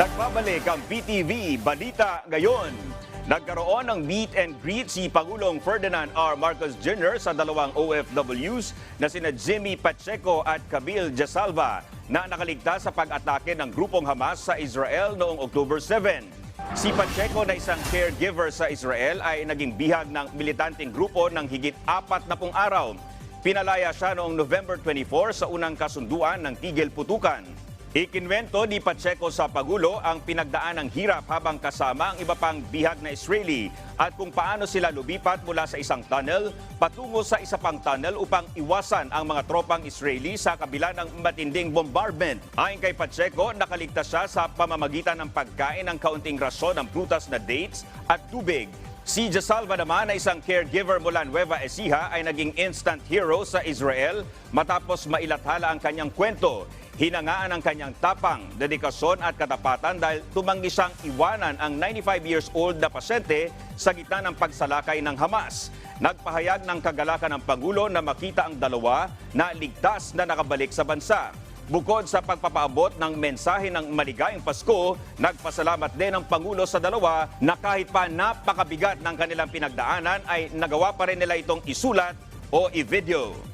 Nagbabalik ang PTV Balita Ngayon. Nagkaroon ng meet and greet si Pangulong Ferdinand R. Marcos Jr. sa dalawang OFWs na sina Jimmy Pacheco at Kabil Jasalva na nakaligtas sa pag-atake ng grupong Hamas sa Israel noong October 7. Si Pacheco na isang caregiver sa Israel ay naging bihag ng militanteng grupo ng higit apat na pung araw. Pinalaya siya noong November 24 sa unang kasunduan ng Tigil Putukan. Ikinwento ni Pacheco sa Pagulo ang pinagdaan ng hirap habang kasama ang iba pang bihag na Israeli at kung paano sila lumipat mula sa isang tunnel patungo sa isa pang tunnel upang iwasan ang mga tropang Israeli sa kabila ng matinding bombardment. Ayon kay Pacheco, nakaligtas siya sa pamamagitan ng pagkain ng kaunting rason ng prutas na dates at tubig. Si Jasalva naman na isang caregiver mula Nueva Ecija ay naging instant hero sa Israel matapos mailathala ang kanyang kwento. Hinangaan ang kanyang tapang, dedikasyon at katapatan dahil tumanggi siyang iwanan ang 95 years old na pasyente sa gitna ng pagsalakay ng Hamas. Nagpahayag ng kagalakan ng Pangulo na makita ang dalawa na ligtas na nakabalik sa bansa. Bukod sa pagpapaabot ng mensahe ng maligayang Pasko, nagpasalamat din ang Pangulo sa dalawa na kahit pa napakabigat ng kanilang pinagdaanan ay nagawa pa rin nila itong isulat o i-video.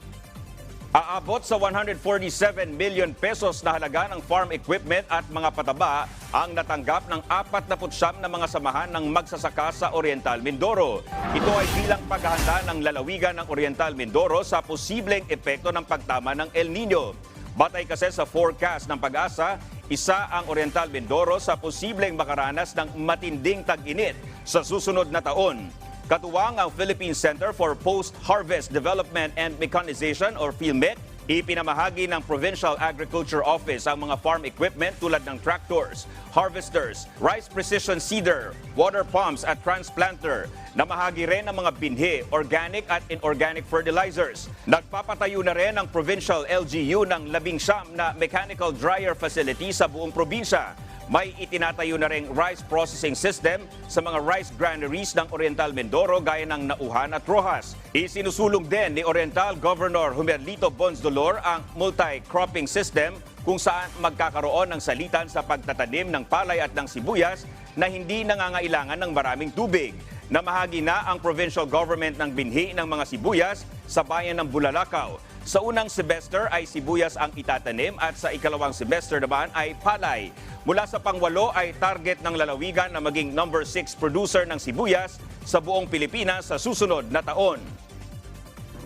Aabot sa 147 million pesos na halaga ng farm equipment at mga pataba ang natanggap ng 49 na mga samahan ng magsasaka sa Oriental Mindoro. Ito ay bilang paghahanda ng lalawigan ng Oriental Mindoro sa posibleng epekto ng pagtama ng El Nino. Batay kasi sa forecast ng pag-asa, isa ang Oriental Mindoro sa posibleng makaranas ng matinding tag-init sa susunod na taon. Katuwang ang Philippine Center for Post-Harvest Development and Mechanization or PhilMet, ipinamahagi ng Provincial Agriculture Office ang mga farm equipment tulad ng tractors, harvesters, rice precision seeder, water pumps at transplanter. Namahagi rin ang mga binhi, organic at inorganic fertilizers. Nagpapatayo na rin ang Provincial LGU ng labing siyam na mechanical dryer facility sa buong probinsya. May itinatayo na ring rice processing system sa mga rice granaries ng Oriental Mindoro gaya ng Nauhan at Rojas. Isinusulong din ni Oriental Governor Humerlito Bons Dolor ang multi-cropping system kung saan magkakaroon ng salitan sa pagtatanim ng palay at ng sibuyas na hindi nangangailangan ng maraming tubig. Namahagi na ang provincial government ng binhi ng mga sibuyas sa bayan ng Bulalakaw. Sa unang semester ay sibuyas ang itatanim at sa ikalawang semester naman ay palay. Mula sa pangwalo ay target ng lalawigan na maging number 6 producer ng sibuyas sa buong Pilipinas sa susunod na taon.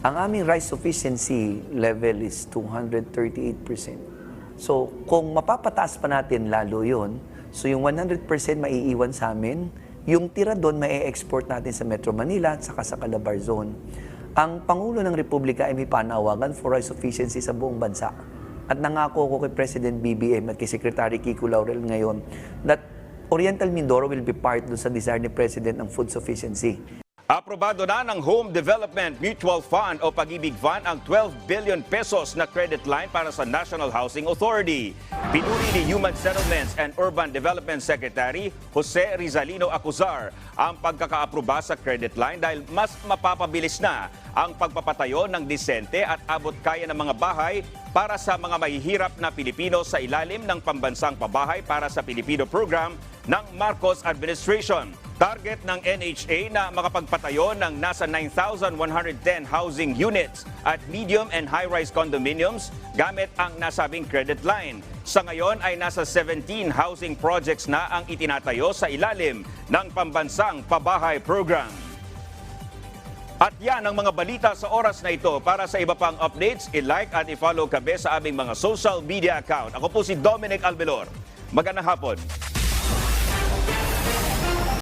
Ang aming rice sufficiency level is 238%. So, kung mapapataas pa natin lalo yon, so yung 100% maiiwan sa amin, yung tira doon mai-export natin sa Metro Manila at saka sa Calabar Zone. Ang Pangulo ng Republika ay may panawagan for rice sufficiency sa buong bansa. At nangako ko kay President BBM at kay Secretary Kiko Laurel ngayon that Oriental Mindoro will be part doon sa desire ni President ng food sufficiency. Aprobado na ng Home Development Mutual Fund o Pag-ibig Fund ang 12 billion pesos na credit line para sa National Housing Authority. Pinuri ni Human Settlements and Urban Development Secretary Jose Rizalino Acuzar ang pagkakaaproba sa credit line dahil mas mapapabilis na ang pagpapatayo ng disente at abot kaya ng mga bahay para sa mga mahihirap na Pilipino sa ilalim ng pambansang pabahay para sa Pilipino program ng Marcos Administration. Target ng NHA na makapagpatayo ng nasa 9,110 housing units at medium and high-rise condominiums gamit ang nasabing credit line. Sa ngayon ay nasa 17 housing projects na ang itinatayo sa ilalim ng pambansang pabahay program. At yan ang mga balita sa oras na ito. Para sa iba pang updates, i-like at i-follow kabe sa aming mga social media account. Ako po si Dominic Albelor. Magandang hapon.